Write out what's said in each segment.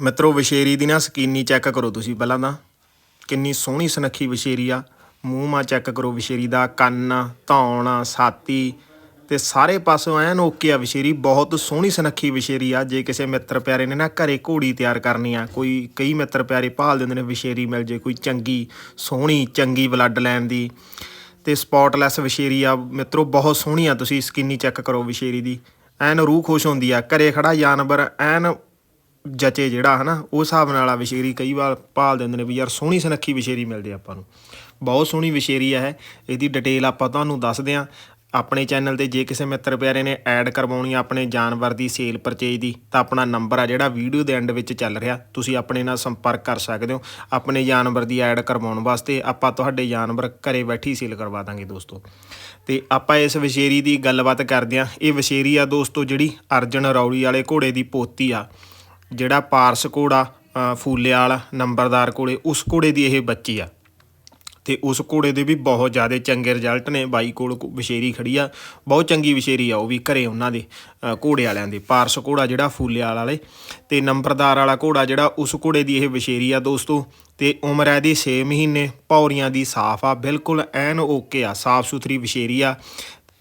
ਮਿੱਤਰੋ, ਵਿਸ਼ੇਰੀ ਦੀ ਨਾ ਸਕੀਨੀ ਚੈੱਕ ਕਰੋ ਤੁਸੀਂ ਪਹਿਲਾਂ ਤਾਂ। ਕਿੰਨੀ ਸੋਹਣੀ ਸੁਨੱਖੀ ਵਿਸ਼ੇਰੀ ਆ। ਮੂੰਹ ਮਾ ਚੈੱਕ ਕਰੋ ਵਿਸ਼ੇਰੀ ਦਾ, ਕੰਨ, ਧੌਣ ਸਾਤੀ ਤੇ ਸਾਰੇ ਪਾਸੋਂ ਐਨ ਓਕੇ ਆ ਵਿਸ਼ੇਰੀ, ਬਹੁਤ ਸੋਹਣੀ ਸੁਨੱਖੀ ਵਿਸ਼ੇਰੀ ਆ। ਜੇ ਕਿਸੇ ਮਿੱਤਰ ਪਿਆਰੇ ਨੇ ਨਾ ਘਰੇ ਘੋੜੀ ਤਿਆਰ ਕਰਨੀ ਆ, ਕੋਈ ਕਈ ਮਿੱਤਰ ਪਿਆਰੇ ਭਾਲ ਦਿੰਦੇ ਨੇ ਵਿਸ਼ੇਰੀ ਮਿਲ ਜੇ, ਕੋਈ ਚੰਗੀ, ਸੋਹਣੀ, ਚੰਗੀ ਬਲੱਡ ਲਾਈਨ ਦੀ। ਤੇ ਸਪੌਟਲੈਸ ਵਿਸ਼ੇਰੀ ਆ। ਮਿੱਤਰੋ, ਬਹੁਤ ਸੋਹਣੀ ਆ ਤੁਸੀਂ ਸਕਿਨੀ ਚੈੱਕ ਕਰੋ ਵਿਸ਼ੇਰੀ ਦੀ। ਐਨ ਰੂਹ ਖੁਸ਼ ਹੁੰਦੀ ਆ। ਘਰੇ ਖੜਾ ਜਾਨਵਰ ਐਨ ਜਚੇ ਜਿਹੜਾ ਹਨਾ, ਉਹ ਹਿਸਾਬ ਨਾਲ ਆ ਵਿਸ਼ੇਰੀ ਕਈ ਵਾਰ ਭਾਲ ਦਿੰਦੇ ਨੇ ਵੀ ਯਾਰ ਸੋਹਣੀ ਸੁਨੱਖੀ ਵਿਸ਼ੇਰੀ ਮਿਲਦੀ ਆ ਆਪਾਂ ਨੂੰ। ਬਹੁਤ ਸੋਹਣੀ ਵਿਸ਼ੇਰੀ ਹੈ ਇਹਦੀ ਡਿਟੇਲ ਆਪਾਂ ਤੁਹਾਨੂੰ ਦੱਸਦੇ ਆ। ਆਪਣੇ ਚੈਨਲ ਤੇ ਜੇ ਕਿਸੇ ਮਿੱਤਰ ਪਿਆਰੇ ਨੇ ਐਡ ਕਰਵਾਉਣੀ ਆਪਣੇ ਜਾਨਵਰ ਦੀ ਸੇਲ ਪਰਚੇਜ ਦੀ, ਤਾਂ ਆਪਣਾ ਨੰਬਰ ਆ ਜਿਹੜਾ ਵੀਡੀਓ ਦੇ ਐਂਡ ਵਿੱਚ ਚੱਲ ਰਿਹਾ। ਤੁਸੀਂ ਆਪਣੇ ਨਾਲ ਸੰਪਰਕ ਕਰ ਸਕਦੇ ਹੋ, ਆਪਣੇ ਜਾਨਵਰ ਦੀ ਐਡ ਕਰਵਾਉਣ ਵਾਸਤੇ ਆਪਾਂ ਤੁਹਾਡੇ ਜਾਨਵਰ ਘਰੇ ਬੈਠੀ ਸੇਲ ਕਰਵਾ ਦਾਂਗੇ ਦੋਸਤੋ। ਤੇ ਆਪਾਂ ਇਸ ਵਿਸ਼ੇਰੀ ਦੀ ਗੱਲਬਾਤ ਕਰਦੇ ਆ। ਇਹ ਵਿਸ਼ੇਰੀ ਆ ਦੋਸਤੋ ਜਿਹੜੀ ਅਰਜਨ ਰੌਲੀ ਵਾਲੇ ਘੋੜੇ ਦੀ ਪੋਤੀ ਆ। ਜਿਹੜਾ ਪਾਰਸ ਘੋੜਾ ਅ, ਫੂਲੇ ਵਾਲਾ ਨੰਬਰਦਾਰ ਘੋੜੇ ਉਸ ਘੋੜੇ ਦੀ ਇਹ ਬੱਚੀ ਆ। ਤੇ ਉਸ ਘੋੜੇ ਦੇ ਵੀ ਬਹੁਤ ਜ਼ਿਆਦਾ ਚੰਗੇ ਰਿਜ਼ਲਟ ਨੇ। ਬਾਈ ਕੋਲ ਕੋ- ਵਿਸ਼ੇਰੀ ਖੜੀ ਆ। ਬਹੁਤ ਚੰਗੀ ਵਿਸ਼ੇਰੀ ਆ ਉਹ ਵੀ ਘਰੇ ਉਹਨਾਂ ਦੇ ਘੋੜੇ ਵਾਲਿਆਂ ਦੇ। ਪਾਰਸ ਘੋੜਾ ਜਿਹੜਾ ਫੂਲੇ ਵਾਲੇ। ਤੇ ਨੰਬਰਦਾਰ ਵਾਲਾ ਘੋੜਾ ਜਿਹੜਾ ਉਸ ਘੋੜੇ ਦੀ ਇਹ ਵਿਸ਼ੇਰੀ ਆ ਦੋਸਤੋ। ਤੇ ਉਮਰ ਹੈ ਦੀ 6 ਮਹੀਨੇ। ਪੌਰੀਆਂ ਦੀ ਸਾਫ਼ ਆ। ਬਿਲਕੁਲ ਐਨ ਓਕੇ ਆ। ਸਾਫ਼ ਸੁਥਰੀ ਵਿਸ਼ੇਰੀ ਆ।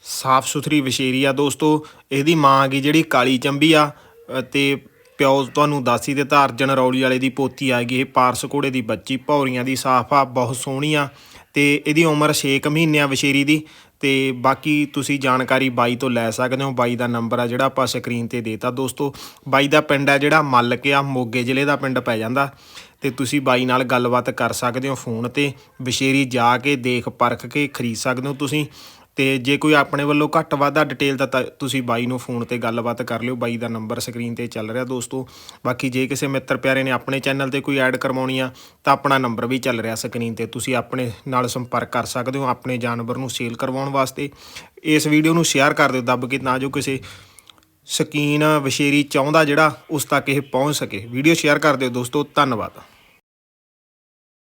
ਸਾਫ਼ ਸੁਥਰੀ ਵਿਸ਼ੇਰੀ ਆ ਦੋਸਤੋ। ਇਹਦੀ ਮਾਂ ਗੀ ਜਿਹੜੀ ਕਾਲੀ ਚੰਬੀ ਆ। ਅ, ਤੇ ਪਿਓ ਤੁਹਾਨੂੰ ਦੱਸ ਹੀ ਦਿੱਤਾ ਅਰਜਨ ਰੌਲੀ ਵਾਲੇ ਦੀ ਪੋਤੀ ਆ ਗਈ ਇਹ ਪਾਰਸ ਘੋੜੇ ਦੀ ਬੱਚੀ, ਭੌਰੀਆਂ ਦੀ ਸਾਫ਼ ਆ ਬਹੁਤ ਸੋਹਣੀ ਆ ਤੇ ਇਹਦੀ ਉਮਰ 6 ਮਹੀਨਿਆਂ ਵਿਸ਼ੇਰੀ ਦੀ ਤੇ ਬਾਕੀ ਤੁਸੀਂ ਜਾਣਕਾਰੀ ਬਾਈ ਤੋਂ ਲੈ ਸਕਦੇ ਹੋ। ਬਾਈ ਦਾ ਨੰਬਰ ਆ ਜਿਹੜਾ ਆਪਾਂ ਸਕਰੀਨ ਤੇ ਦੇਤਾ ਦੋਸਤੋ। ਬਾਈ ਦਾ ਪਿੰਡ ਆ ਜਿਹੜਾ ਮੱਲਕ ਆ, ਮੋਗੇ ਜ਼ਿਲ੍ਹੇ ਦਾ ਪਿੰਡ ਪੈ ਜਾਂਦਾ ਤੇ ਤੁਸੀਂ ਬਾਈ ਨਾਲ ਗੱਲਬਾਤ ਕਰ ਸਕਦੇ ਹੋ ਫੋਨ ਤੇ। ਵਿਸ਼ੇਰੀ ਜਾ ਕੇ, ਦੇਖ, ਪਰਖ ਕੇ ਖਰੀਦ ਸਕਦੇ ਹੋ ਤੁਸੀਂ। ਤੇ ਜੇ ਕੋਈ ਆਪਣੇ ਵੱਲੋਂ ਘੱਟ ਵਾਧਾ ਡਿਟੇਲ ਦਾ ਤਾਂ ਤੁਸੀਂ ਬਾਈ ਨੂੰ ਫੋਨ ਤੇ ਗੱਲਬਾਤ ਕਰ ਲਿਓ, ਬਾਈ ਦਾ ਨੰਬਰ ਸਕਰੀਨ ਤੇ ਚੱਲ ਰਿਹਾ ਦੋਸਤੋ। ਬਾਕੀ ਜੇ ਕਿਸੇ ਮਿੱਤਰ ਪਿਆਰੇ ਨੇ ਆਪਣੇ ਚੈਨਲ ਤੇ ਕੋਈ ਐਡ ਕਰਵਾਉਣੀ ਆ, ਤਾਂ ਆਪਣਾ ਨੰਬਰ ਵੀ ਚੱਲ ਰਿਹਾ ਸਕਰੀਨ ਤੇ। ਤੁਸੀਂ ਆਪਣੇ ਨਾਲ ਸੰਪਰਕ ਕਰ ਸਕਦੇ ਹੋ ਆਪਣੇ ਜਾਨਵਰ ਨੂੰ ਸੇਲ ਕਰਵਾਉਣ ਵਾਸਤੇ। ਇਸ ਵੀਡੀਓ ਨੂੰ ਸ਼ੇਅਰ ਕਰ ਦਿਓ, ਦੱਬ ਕੇ ਤਾਂ ਜੋ ਕਿਸੇ ਸ਼ਕੀਨ ਵਿਸ਼ੇਰੀ ਚਾਹੁੰਦਾ ਜਿਹੜਾ ਉਸ ਤੱਕ ਇਹ ਪਹੁੰਚ ਸਕੇ। ਵੀਡੀਓ ਸ਼ੇਅਰ ਕਰ ਦਿਓ ਦੋਸਤੋ, ਧੰਨਵਾਦ।